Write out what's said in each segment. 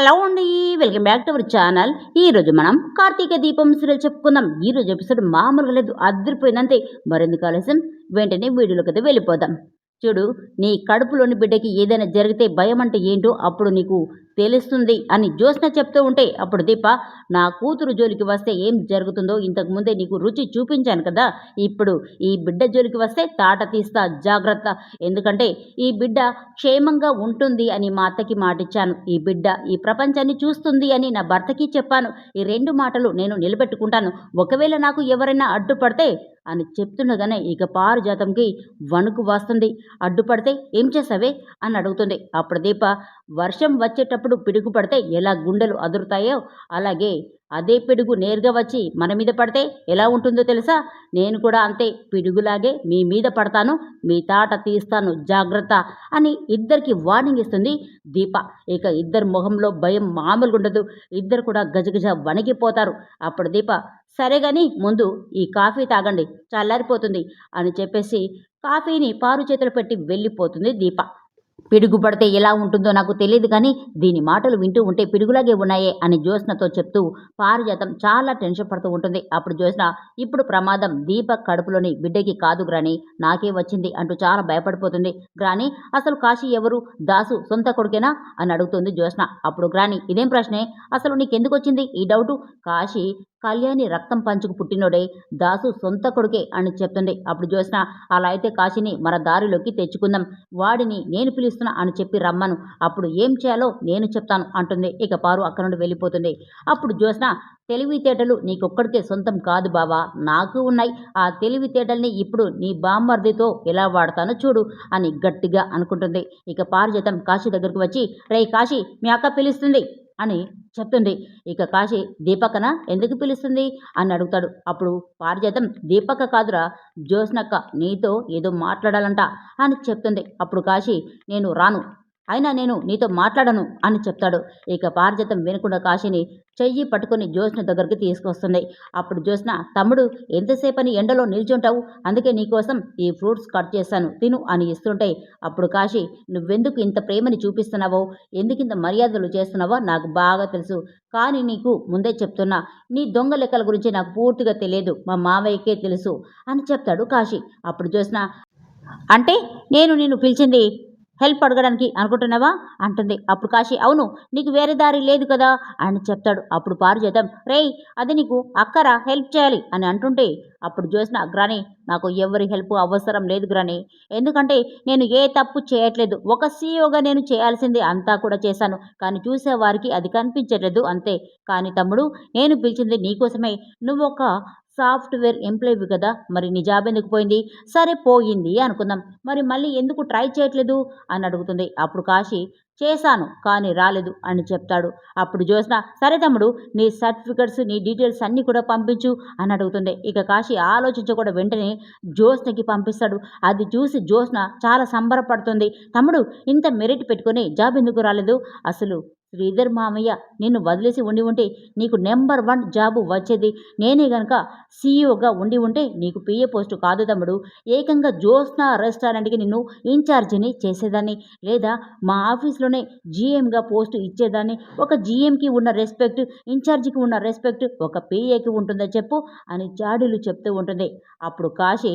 Hello అండి welcome back to our channel. ఈ రోజు మనం కార్తీక దీపం సీరియల్ చెప్పుకుందాం. ఈ రోజు ఎపిసోడ్ మామూలుగా లేదు అదిరిపోయిందంతే మరెందుకు ఆలస్యం? వెంటనే వీడియోలోకి అయితే వెళ్ళిపోదాం. చూడు నీ కడుపులోని బిడ్డకి ఏదైనా జరిగితే భయం అంటే ఏంటో అప్పుడు నీకు తెలుస్తుంది అని జ్యోత్స్న చెప్తూ ఉంటే అప్పుడు దీప నా కూతురు జోలికి వస్తే ఏం జరుగుతుందో ఇంతకుముందే నీకు రుచి చూపించాను కదా ఇప్పుడు ఈ బిడ్డ జోలికి వస్తే తాట తీస్తా జాగ్రత్త. ఎందుకంటే ఈ బిడ్డ క్షేమంగా ఉంటుంది అని మా అత్తకి మాటిచ్చాను. ఈ బిడ్డ ఈ ప్రపంచాన్ని చూస్తుంది అని నా భర్తకి చెప్పాను. ఈ రెండు మాటలు నేను నిలబెట్టుకుంటాను. ఒకవేళ నాకు ఎవరైనా అడ్డుపడితే అని చెప్తుండగానే ఇక పారిజాతంకి వణుకు వస్తుంది. అడ్డుపడితే ఏం చేసావే అని అడుగుతుంది. అప్పుడు దీప వర్షం వచ్చేటప్పుడు పిడుగు పడితే ఎలా గుండెలు అదురుతాయో అలాగే అదే పిడుగు నేరుగా వచ్చి మన మీద పడితే ఎలా ఉంటుందో తెలుసా? నేను కూడా అంతే పిడుగులాగే మీ మీద పడతాను మీ తాట తీస్తాను జాగ్రత్త అని ఇద్దరికి వార్నింగ్ ఇస్తుంది దీప. ఇక ఇద్దరు మొహంలో భయం మామూలుగా ఉండదు. ఇద్దరు కూడా గజగజ వణికిపోతారు. అప్పుడు దీప సరే కానీ ముందు ఈ కాఫీ తాగండి చల్లారిపోతుంది అని చెప్పేసి కాఫీని పారు చేతులు పెట్టి వెళ్ళిపోతుంది దీప. పిడుగు పడితే ఎలా ఉంటుందో నాకు తెలియదు కానీ దీని మాటలు వింటూ ఉంటే పిడుగులాగే ఉన్నాయే అని జ్యోత్స్నతో చెప్తూ పారిజాతం చాలా టెన్షన్ పడుతూ ఉంటుంది. అప్పుడు జ్యోత్స్న ఇప్పుడు ప్రమాదం దీపక్ కడుపులోని బిడ్డకి కాదు గ్రాని నాకే వచ్చింది అంటూ చాలా భయపడిపోతుంది. గ్రాని అసలు కాశీ ఎవరు? దాసు సొంత కొడుకేనా? అని అడుగుతుంది జ్యోత్స్న. అప్పుడు గ్రాని ఇదేం ప్రశ్నే? అసలు నీకెందుకు వచ్చింది ఈ డౌటు? కాశీ కళ్యాణి రక్తం పంచుకు పుట్టినోడే దాసు సొంత కొడుకే అని చెప్తుంది. అప్పుడు జ్యోత్స్న అలా అయితే కాశీని మన దారిలోకి తెచ్చుకుందాం. వాడిని నేను పిలుస్తున్నా అని చెప్పి రమ్మను. అప్పుడు ఏం చేయాలో నేను చెప్తాను అంటుంది. ఇక పారు అక్కడ నుండి వెళ్ళిపోతుంది. అప్పుడు జ్యోత్స్న తెలివితేటలు నీకొక్కడికే సొంతం కాదు బావా నాకు ఉన్నాయి. ఆ తెలివితేటల్ని ఇప్పుడు నీ బామ్మర్దితో ఎలా వాడతానో చూడు అని గట్టిగా అనుకుంటుంది. ఇక పారిజాతం కాశీ దగ్గరకు వచ్చి రే కాశీ మీ అక్క పిలుస్తుంది. అని చెప్తుంది ఇక కాశీ దీపక్కన ఎందుకు పిలుస్తుంది? అని అడుగుతాడు. అప్పుడు పారిజాతం దీపక్క కాదురా జ్యోత్స్నక్క నీతో ఏదో మాట్లాడాలంట అని చెప్తుంది అప్పుడు కాశీ నేను రాను. అయినా నేను నీతో మాట్లాడను అని చెప్తాడు. ఇక పారిజాతం వినకుండా కాశీని చెయ్యి పట్టుకొని జ్యోత్స్న దగ్గరికి తీసుకొస్తుంది. అప్పుడు జ్యోత్స్న తమ్ముడు ఎంతసేపని ఎండలో నిల్చుంటావు? అందుకే నీకోసం ఈ ఫ్రూట్స్ కట్ చేశాను. తిను అని ఇస్తుంటే అప్పుడు కాశీ నువ్వెందుకు ఇంత ప్రేమని చూపిస్తున్నావో? ఎందుకు ఇంత మర్యాదలు చేస్తున్నావో నాకు బాగా తెలుసు. కానీ నీకు ముందే చెప్తున్నా నీ దొంగ లెక్కల గురించి నాకు పూర్తిగా తెలియదు. మా మావయ్యకే తెలుసు అని చెప్తాడు కాశీ. అప్పుడు జ్యోత్స్న అంటే నేను నిన్ను పిలిచింది హెల్ప్ అడగడానికి అనుకుంటున్నావా? అంటుంది. అప్పుడు కాశీ అవును నీకు వేరే దారి లేదు కదా? అని చెప్తాడు. అప్పుడు పారిజాతం. రేయ్ అది నీకు అక్కరా? హెల్ప్ చేయాలి అని అంటుంటే అప్పుడు చూసిన గ్రాని నాకు ఎవరి హెల్ప్ అవసరం లేదు గ్రాని. ఎందుకంటే నేను ఏ తప్పు చేయట్లేదు. ఒక సీఈఓగా నేను చేయాల్సింది అంతా కూడా చేశాను. కానీ చూసేవారికి అది కనిపించట్లేదు అంతే. కానీ తమ్ముడు నేను పిలిచింది నీకోసమే. నువ్వు ఒక సాఫ్ట్వేర్ ఎంప్లాయీవి కదా మరి నీ జాబ్ ఎందుకు పోయింది? సరే పోయింది అనుకుందాం. మరి మళ్ళీ ఎందుకు ట్రై చేయట్లేదు? అని అడుగుతుంది. అప్పుడు కాశీ చేశాను కానీ రాలేదు అని చెప్తాడు. అప్పుడు జ్యోత్స్న సరే తమ్ముడు నీ సర్టిఫికెట్స్ నీ డీటెయిల్స్ అన్నీ కూడా పంపించు అని అడుగుతుంది. ఇక కాశీ ఆలోచించకుండా వెంటనే జ్యోత్స్నకి పంపిస్తాడు. అది చూసి జ్యోత్స్న చాలా సంబరపడుతుంది. తమ్ముడు ఇంత మెరిట్ పెట్టుకొని జాబ్ ఎందుకు రాలేదు? అసలు శ్రీధర్ మామయ్య నిన్ను వదిలేసి ఉండి ఉంటే నీకు నెంబర్ వన్ జాబు వచ్చేది. నేనే గనక సీఈఓగా ఉండి ఉంటే నీకు పిఏ పోస్టు కాదు తమ్ముడు. ఏకంగా జ్యోత్స్న రెస్టారెంట్కి నిన్ను ఇన్ఛార్జిని చేసేదాన్ని. లేదా మా ఆఫీస్లోనే జీఎంగా పోస్టు ఇచ్చేదాన్ని. ఒక జీఎంకి ఉన్న రెస్పెక్ట్ ఇన్ఛార్జికి ఉన్న రెస్పెక్ట్ ఒక పిఏకి ఉంటుందో చెప్పు అని చాడీలు చెప్తూ ఉంటుంది. అప్పుడు కాశీ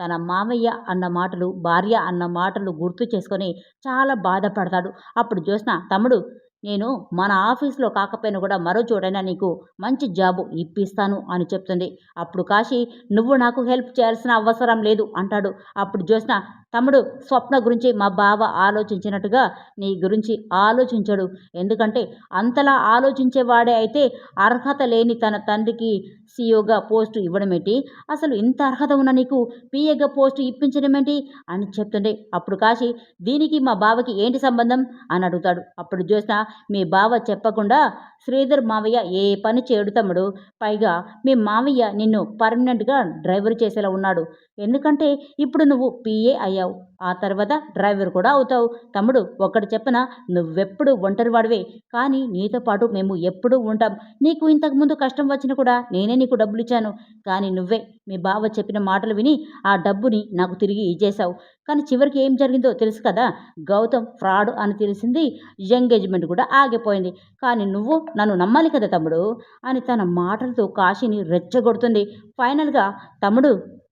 తన మామయ్య అన్న మాటలు భార్య అన్న మాటలు గుర్తు చేసుకొని చాలా బాధపడతాడు. అప్పుడు జ్యోత్స్న తమ్ముడు నేను మన ఆఫీస్లో కాకపోయినా కూడా మరో చోటైనా నీకు మంచి జాబు ఇప్పిస్తాను అని చెప్తుంది. అప్పుడు కాశీ నువ్వు నాకు హెల్ప్ చేయాల్సిన అవసరం లేదు అంటాడు. అప్పుడు జ్యోత్స్న తమ్ముడు స్వప్న గురించి మా బావ ఆలోచించినట్టుగా నీ గురించి ఆలోచించడు. ఎందుకంటే అంతలా ఆలోచించేవాడే అయితే అర్హత లేని తన తండ్రికి సీఈఓగా పోస్టు ఇవ్వడమేంటి? అసలు ఇంత అర్హత ఉన్న నీకు పీఏగా పోస్టు ఇప్పించడమేంటి? అని చెప్తుండే అప్పుడు కాశీ దీనికి మా బావకి ఏంటి సంబంధం? అని అడుగుతాడు. అప్పుడు జ్యోత్స్న మీ బావ చెప్పకుండా శ్రీధర్ మావయ్య ఏ పని చేయడు తమ్ముడు. పైగా మీ మావయ్య నిన్ను పర్మనెంట్గా డ్రైవర్ చేసేలా ఉన్నాడు. ఎందుకంటే ఇప్పుడు నువ్వు పిఏ అయ్యావు. ఆ తర్వాత డ్రైవర్ కూడా అవుతావు. తమ్ముడు ఒక్కటి చెప్పన నువ్వెప్పుడు ఒంటరి వాడివే కానీ నీతో పాటు మేము ఎప్పుడూ ఉంటాం. నీకు ఇంతకుముందు కష్టం వచ్చినా కూడా నేనే నీకు డబ్బులు ఇచ్చాను. కానీ నువ్వే మీ బావ చెప్పిన మాటలు విని ఆ డబ్బుని నాకు తిరిగి ఇచ్చేశావు. కానీ చివరికి ఏం జరిగిందో తెలుసు కదా? గౌతమ్ ఫ్రాడ్ అని తెలిసింది. ఎంగేజ్మెంట్ కూడా ఆగిపోయింది. కానీ నువ్వు నన్ను నమ్మాలి కదా తమ్ముడు? అని తన మాటలతో కాశీని రెచ్చగొడుతుంది. ఫైనల్గా తమ్ముడు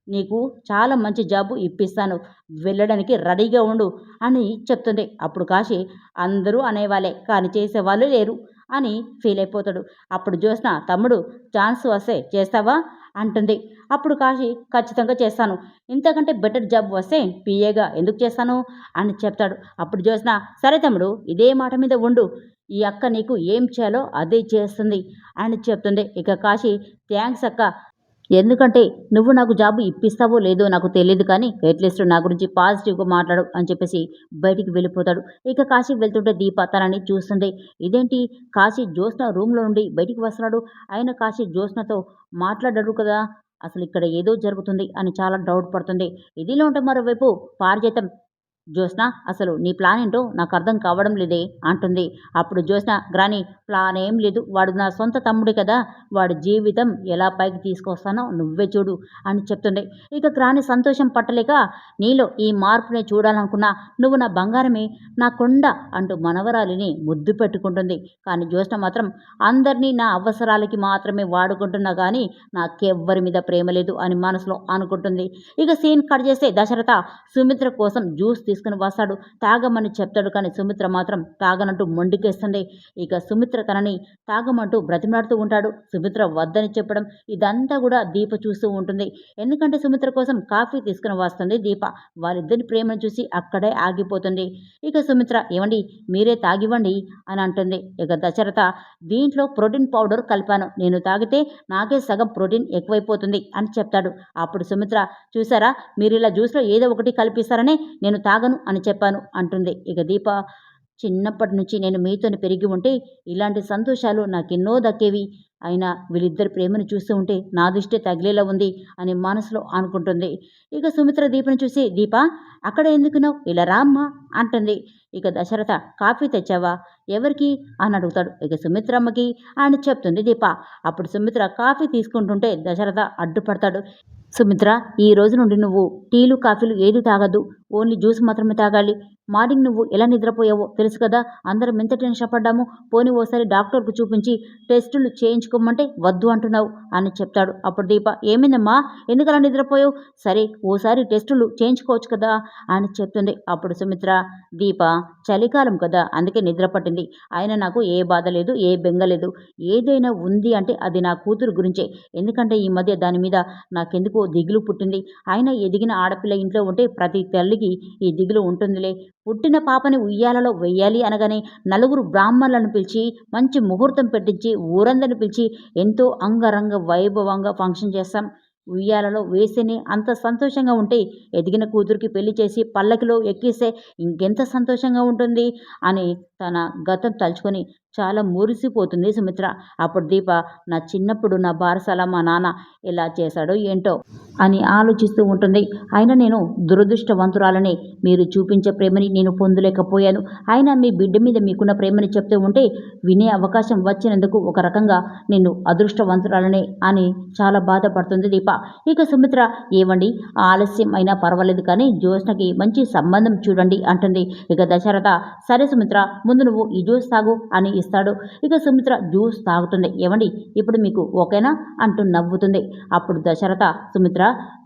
నీకు చాలా మంచి జాబు ఇప్పిస్తాను. వెళ్ళడానికి రెడీగా ఉండు అని చెప్తుంది అప్పుడు కాశీ అందరూ అనేవాళ్ళే కానీ చేసేవాళ్ళు లేరు అని ఫీల్ అయిపోతాడు. అప్పుడు చూసిన తమ్ముడు ఛాన్స్ వస్తే చేస్తావా? అంటుంది. అప్పుడు కాశీ ఖచ్చితంగా చేస్తాను. ఇంతకంటే బెటర్ జాబ్ వస్తే పిఏగా ఎందుకు చేస్తాను? అని చెప్తాడు. అప్పుడు చూసిన సరే తమ్ముడు ఇదే మాట మీద ఉండు. ఈ అక్క నీకు ఏం చేయాలో అదే చేస్తుంది అని చెప్తుంది ఇక కాశీ థ్యాంక్స్ అక్క. ఎందుకంటే నువ్వు నాకు జాబు ఇప్పిస్తావో లేదో నాకు తెలియదు కానీ ఎట్లీస్ట్ నా గురించి పాజిటివ్గా మాట్లాడు అని చెప్పేసి బయటికి వెళ్ళిపోతాడు. ఇక కాశీ వెళ్తుంటే దీప తనని చూస్తుంది. ఇదేంటి? కాశీ జ్యోత్స్న రూమ్లో నుండి బయటికి వస్తున్నాడు. ఆయన కాశీ జ్యోత్స్నతో మాట్లాడరు కదా. అసలు ఇక్కడ ఏదో జరుగుతుంది అని చాలా డౌట్ పడుతుంది. ఇదిలో ఉంటే మరోవైపు పారిజాతం జ్యోత్స్న అసలు నీ ప్లాన్ ఏంటో నాకు అర్థం కావడం లేదే అంటుంది. అప్పుడు జ్యోత్స్న గ్రాని ప్లాన్ ఏం లేదు. వాడు నా సొంత తమ్ముడు కదా. వాడి జీవితం ఎలా పైకి తీసుకొస్తానో నువ్వే చూడు అని చెప్తుంది ఇక గ్రాని సంతోషం పట్టలేక నీలో ఈ మార్పుని చూడాలనుకున్నా నువ్వు నా బంగారమే నా కొండ అంటూ మనవరాలిని ముద్దు పెట్టుకుంటుంది. కానీ జ్యోత్స్న మాత్రం అందరినీ నా అవసరాలకి మాత్రమే వాడుకుంటున్నా కానీ నాకెవ్వరి మీద ప్రేమ లేదు అని మనసులో అనుకుంటుంది. ఇక సీన్ కట్ చేస్తే దశరథ సుమిత్ర కోసం జ్యూస్ తీసుకుని వస్తాడు. తాగమని చెప్తాడు కానీ సుమిత్ర మాత్రం తాగనంటూ మొండికేస్తుంది. ఇక సుమిత్ర తనని తాగమంటూ బ్రతిమలాడుతూ ఉంటాడు. సుమిత్ర వద్దని చెప్పడం ఇదంతా కూడా దీప చూస్తూ ఉంటుంది. ఎందుకంటే సుమిత్ర కోసం కాఫీ తీసుకుని వస్తుంది దీప. వాళ్ళిద్దరి ప్రేమను చూసి అక్కడే ఆగిపోతుంది. ఇక సుమిత్ర ఏమండి మీరే తాగివ్వండి అని అంటుంది. ఇక దశరథ దీంట్లో ప్రోటీన్ పౌడర్ కలిపాను. నేను తాగితే నాకే సగం ప్రోటీన్ ఎక్కువైపోతుంది అని చెప్తాడు. అప్పుడు సుమిత్ర చూసారా మీరు ఇలా జ్యూస్లో ఏదో ఒకటి కల్పిస్తారనే నేను తాగను అని చెప్పాను అంటుంది. ఇక దీప చిన్నప్పటి నుంచి నేను మీతోని పెరిగి ఉంటే ఇలాంటి సంతోషాలు నాకెన్నో దక్కేవి. అయినా వీళ్ళిద్దరి ప్రేమను చూస్తూ ఉంటే నా దృష్టి తగిలేలా ఉంది అని మనసులో అనుకుంటుంది. ఇక సుమిత్ర దీపను చూసి దీప అక్కడ ఎందుకున్నావు? ఇలా రామ్మా అంటుంది. ఇక దశరథ కాఫీ తెచ్చావా? ఎవరికి? అని అడుగుతాడు. ఇక సుమిత్రమ్మకి అని చెప్తుంది దీప అప్పుడు సుమిత్ర కాఫీ తీసుకుంటుంటే దశరథ అడ్డుపడతాడు. సుమిత్ర ఈ రోజు నుండి నువ్వు టీలు కాఫీలు ఏది తాగద్దు ఓన్లీ జ్యూస్ మాత్రమే తాగాలి. మార్నింగ్ నువ్వు ఎలా నిద్రపోయావో తెలుసు కదా? అందరం ఎంత టెన్షన్ పడ్డాము? పోనీ ఓసారి డాక్టర్కు చూపించి టెస్టులు చేయించుకోమంటే వద్దు అంటున్నావు అని చెప్తాడు. అప్పుడు దీప ఏమైందమ్మా? ఎందుకు అలా నిద్రపోయావు? సరే ఓసారి టెస్టులు చేయించుకోవచ్చు కదా? అని చెప్తుంది. అప్పుడు సుమిత్ర దీప చలికాలం కదా అందుకే నిద్ర పట్టింది. ఆయన నాకు ఏ బాధ లేదు ఏ బెంగ లేదు. ఏదైనా ఉంది అంటే అది నా కూతురు గురించే. ఎందుకంటే ఈ మధ్య దాని మీద నాకెందుకు దిగులు పుట్టింది. ఆయన ఎదిగిన ఆడపిల్ల ఇంట్లో ఉంటే ప్రతి తల్లికి ఈ దిగులు ఉంటుందిలే. పుట్టిన పాపని ఉయ్యాలలో వెయ్యాలి అనగానే నలుగురు బ్రాహ్మణులను పిలిచి మంచి ముహూర్తం పెట్టించి ఊరందరిని పిలిచి ఎంతో అంగరంగ వైభవంగా ఫంక్షన్ చేస్తాం. ఉయ్యాలలో వేసేనే అంత సంతోషంగా ఉంటే ఎదిగిన కూతురికి పెళ్ళి చేసి పల్లకిలో ఎక్కిస్తే ఇంకెంత సంతోషంగా ఉంటుంది అని తన గతం తలుచుకొని చాలా మురిసిపోతుంది సుమిత్ర. అప్పుడు దీప నా చిన్నప్పుడు నా బారసాల మా నాన్న ఎలా చేశాడో ఏంటో అని ఆలోచిస్తూ ఉంటుంది. అయినా నేను దురదృష్టవంతురాలని. మీరు చూపించే ప్రేమని నేను పొందలేకపోయాను. అయినా మీ బిడ్డ మీద మీకున్న ప్రేమని చెప్తూ ఉంటే వినే అవకాశం వచ్చినందుకు ఒక రకంగా నేను అదృష్టవంతురాలనే అని చాలా బాధపడుతుంది దీప. ఇక సుమిత్ర ఏవండి? ఆలస్యం అయినా పర్వాలేదు కానీ జ్యోత్స్నకి మంచి సంబంధం చూడండి అంటుంది. ఇక దశరథ సరే సుమిత్ర ముందు నువ్వు ఈ జ్యూస్ తాగు అని ఇస్తాడు. ఇక సుమిత్ర జ్యూస్ తాగుతుంది. ఏమండి ఇప్పుడు మీకు ఓకేనా? అంటూ నవ్వుతుంది. అప్పుడు దశరథ సుమిత్ర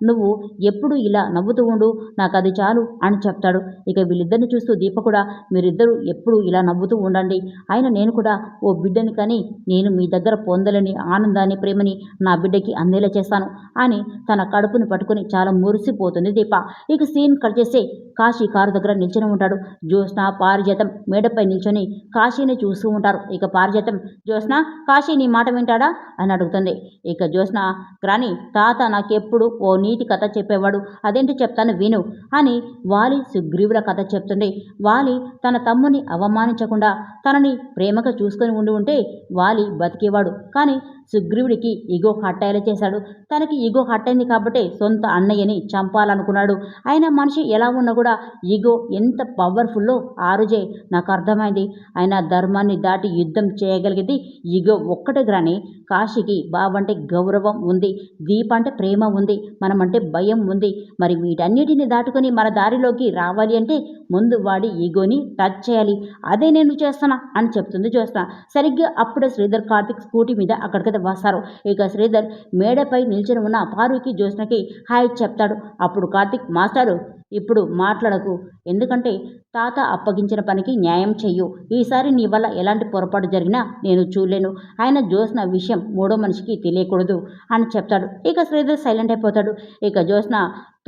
నువ్వు ఎప్పుడు ఇలా నవ్వుతూ ఉండు. నాకు అది చాలు అని చెప్తాడు. ఇక వీళ్ళిద్దరిని చూస్తూ దీప కూడా మీరిద్దరూ ఎప్పుడు ఇలా నవ్వుతూ ఉండండి. ఆయన నేను కూడా ఓ బిడ్డని కానీ నేను మీ దగ్గర పొందలేని ఆనందాన్ని ప్రేమని నా బిడ్డకి అందేలా చేస్తాను అని తన కడుపుని పట్టుకుని చాలా మురిసిపోతుంది దీప. ఇక సీన్ కట్ చేస్తే కాశీ కారు దగ్గర నిల్చొని ఉంటాడు. జ్యోత్స్న పారిజాతం మేడపై నిల్చొని కాశీని చూస్తూ ఉంటారు. ఇక పారిజాతం జ్యోత్స్న కాశీ నీ మాట వింటాడా? అని అడుగుతుంది. ఇక జ్యోత్స్న గ్రాని తాత నాకెప్పుడు ఓ నీతి కథ చెప్పేవాడు? అదేంటి చెప్తాను విను అని వాలి సుగ్రీవుల కథ చెప్తుంది. వాలి తన తమ్ముని అవమానించకుండా తనని ప్రేమగా చూసుకొని ఉండి ఉంటే వాలి బతికేవాడు. కానీ సుగ్రీవుడికి ఇగో హట్టాయిలు చేశాడు. తనకి ఇగో హట్టైంది కాబట్టి సొంత అన్నయ్యని చంపాలనుకున్నాడు. ఆయన మనిషి ఎలా ఉన్నా కూడా ఇగో ఎంత పవర్ఫుల్లో ఆ రోజే నాకు అర్థమైంది. ఆయన ధర్మాన్ని దాటి యుద్ధం చేయగలిగేది ఇగో ఒక్కటే గ్రాని కాశీకి బాబంటే గౌరవం ఉంది దీప అంటే ప్రేమ ఉంది మనమంటే భయం ఉంది. మరి వీటన్నిటిని దాటుకొని మన దారిలోకి రావాలి అంటే ముందు వాడి ఈగోని టచ్ చేయాలి. అదే నేను చేస్తానా అని చెప్తుంది చూస్తున్నా సరిగ్గా అప్పుడే శ్రీధర్ కార్తిక్ స్కూటీ మీద అక్కడికి వస్తారు ఇక శ్రీధర్ మేడపై నిల్చొని ఉన్న పారుకి జ్యోత్స్నకి హాయ్ చెప్తాడు. అప్పుడు కార్తిక్ మాస్టారు ఇప్పుడు మాట్లాడకు. ఎందుకంటే తాత అప్పగించిన పనికి న్యాయం చెయ్యు. ఈసారి నీ వల్ల ఎలాంటి పొరపాటు జరిగినా నేను చూడలేను. ఆయన జ్యోత్స్న విషయం మూడో మనిషికి తెలియకూడదు అని చెప్తాడు. ఇక శ్రీధర్ సైలెంట్ అయిపోతాడు. ఇక జ్యోత్స్న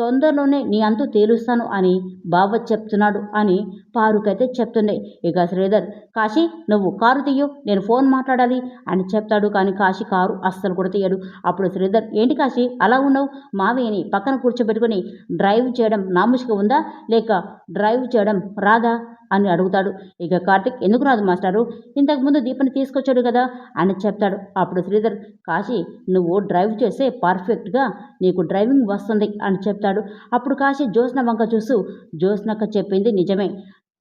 తొందరలోనే నీ అంతు తేలుస్తాను అని బావ చెప్తున్నాడు అని పారుకైతే చెప్తుంది ఇక శ్రీధర్ కాశీ నువ్వు కారు తీయు నేను ఫోన్ మాట్లాడాలి అని చెప్తాడు. కానీ కాశీ కారు అస్సలు కూడా తీయడు. అప్పుడు శ్రీధర్ ఏంటి కాశీ అలా ఉన్నావు? మావయ్యని పక్కన కూర్చోబెట్టుకొని డ్రైవ్ చేయడం నాముషిగా ఉందా? లేక డ్రైవ్ చేయడం రాదా? అని అడుగుతాడు. ఇక కార్తిక్ ఎందుకు రాదు మాస్టారు? ఇంతకుముందు దీపని తీసుకొచ్చాడు కదా అని చెప్తాడు. అప్పుడు శ్రీధర్ కాశీ నువ్వు డ్రైవ్ చేస్తే పర్ఫెక్ట్గా నీకు డ్రైవింగ్ వస్తుంది అని చెప్తాడు. అప్పుడు కాశీ జ్యోత్స్న వంక చూస్తూ జ్యోత్స్నక్క చెప్పింది నిజమే.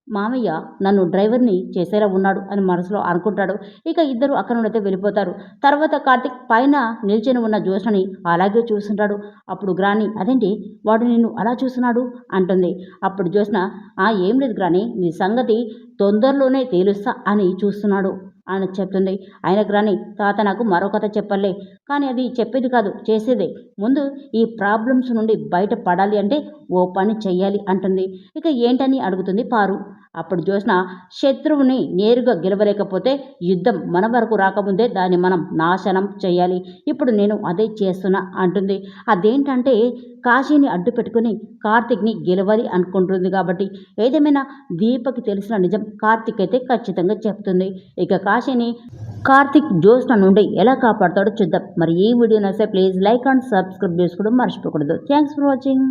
మామయ్య నన్ను డ్రైవర్ని చేసేలా ఉన్నాడు అని మనసులో అనుకుంటాడు. ఇక ఇద్దరు అక్కడ నుండి వెళ్ళిపోతారు. తర్వాత కార్తిక్ పైన నిల్చొని ఉన్న జ్యోత్స్నని అలాగే చూస్తుంటాడు. అప్పుడు గ్రాని అదేంటి? వాడు నిన్ను అలా చూస్తున్నాడు? అంటుంది. అప్పుడు జ్యోత్స్న ఆ ఏం లేదు గ్రాని నీ సంగతి తొందరలోనే తేలుస్తా అని చూస్తున్నాడు అని చెప్తుంది. ఆయనకు రాని తాత నాకు మరో కథ చెప్పలే. కానీ అది చెప్పేది కాదు చేసేదే. ముందు ఈ ప్రాబ్లమ్స్ నుండి బయట పడాలి అంటే ఓ పని చెయ్యాలి అంటుంది. ఇక ఏంటని అడుగుతుంది పారు. అప్పుడు చూసిన శత్రువుని నేరుగా గెలవలేకపోతే యుద్ధం మన వరకు రాకముందే దాన్ని మనం నాశనం చేయాలి. ఇప్పుడు నేను అదే చేస్తున్నా అంటుంది. అదేంటంటే కాశీని అడ్డు పెట్టుకుని కార్తిక్ని గెలవాలి అనుకుంటుంది కాబట్టి ఏదేమైనా దీపకి తెలిసిన నిజం కార్తిక్ అయితే ఖచ్చితంగా చెప్తుంది. ఇక కాశీని కార్తిక్ జ్యోత్స్న నుండి ఎలా కాపాడతాడో చూద్దాం. మరి ఈ వీడియో నచ్చితే ప్లీజ్ లైక్ అండ్ సబ్స్క్రైబ్ చేసుకోవడం మర్చిపోకూడదు. Thanks for watching.